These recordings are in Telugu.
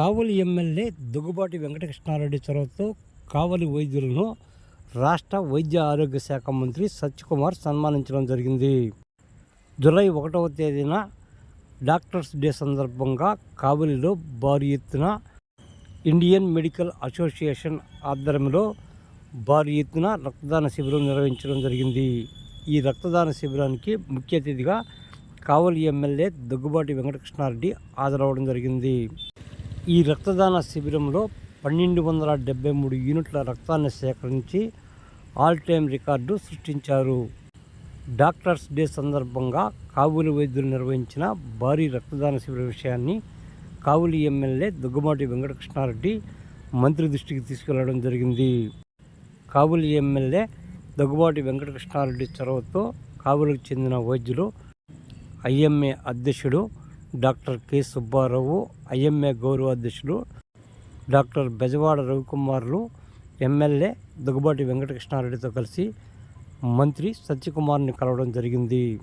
కావలి ఎమ్మెల్యే దుగ్గుబాటి వెంకటకృష్ణారెడ్డి చొరవతో కావలి వైద్యులను రాష్ట్ర వైద్య ఆరోగ్య శాఖ మంత్రి సత్యకుమార్ సన్మానించడం జరిగింది. జూలై ఒకటవ తేదీన డాక్టర్స్ డే సందర్భంగా కావలిలో భారీ ఎత్తున ఇండియన్ మెడికల్ అసోసియేషన్ ఆధ్వర్యంలో భారీ ఎత్తున రక్తదాన శిబిరం నిర్వహించడం జరిగింది. ఈ రక్తదాన శిబిరానికి ముఖ్య అతిథిగా కావలి ఎమ్మెల్యే దగ్గుబాటి వెంకటకృష్ణారెడ్డి హాజరవడం జరిగింది. ఈ రక్తదాన శిబిరంలో పన్నెండు వందల డెబ్బై మూడు యూనిట్ల రక్తాన్ని సేకరించి ఆల్ టైమ్ రికార్డు సృష్టించారు. డాక్టర్స్ డే సందర్భంగా కావులి వైద్యులు నిర్వహించిన భారీ రక్తదాన శిబిర విషయాన్ని కావులి ఎమ్మెల్యే దుగ్గమాటి వెంకటకృష్ణారెడ్డి మంత్రి దృష్టికి తీసుకెళ్ళడం జరిగింది. కావులి ఎమ్మెల్యే దగ్గుబాటి వెంకటకృష్ణారెడ్డి చొరవతో కావులకు చెందిన వైద్యులు ఐఎంఏ అధ్యక్షుడు డాక్టర్ కె సుబ్బారావు ఐఎంఏ గౌరవాధ్యక్షులు డాక్టర్ బెజవాడ రవికుమార్లు ఎమ్మెల్యే దుగ్గుబాటి వెంకటకృష్ణారెడ్డితో కలిసి మంత్రి సత్యకుమార్ని కలవడం జరిగింది.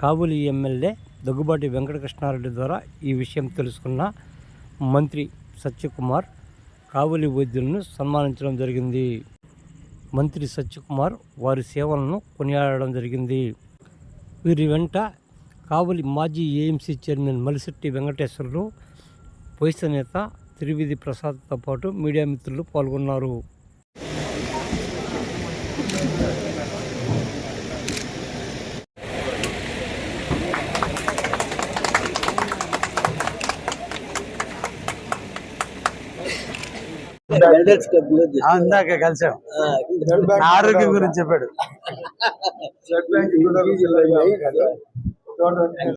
కాబూలి ఎమ్మెల్యే దగ్గుబాటి వెంకటకృష్ణారెడ్డి ద్వారా ఈ విషయం తెలుసుకున్న మంత్రి సత్యకుమార్ కావలి వైద్యులను సన్మానించడం జరిగింది. మంత్రి సత్యకుమార్ వారి సేవలను కొనియాడడం జరిగింది. వీరి వెంట కావలి మాజీ ఏఎంసీ చైర్మన్ మలిశెట్టి వెంకటేశ్వరులు వయసు నేత త్రివిధి ప్రసాద్తో పాటు మీడియా మిత్రులు పాల్గొన్నారు. ఆ, ఇందాక కలిసాం. నా ఆరోగ్యం గురించి చెప్పాడు. Thank you.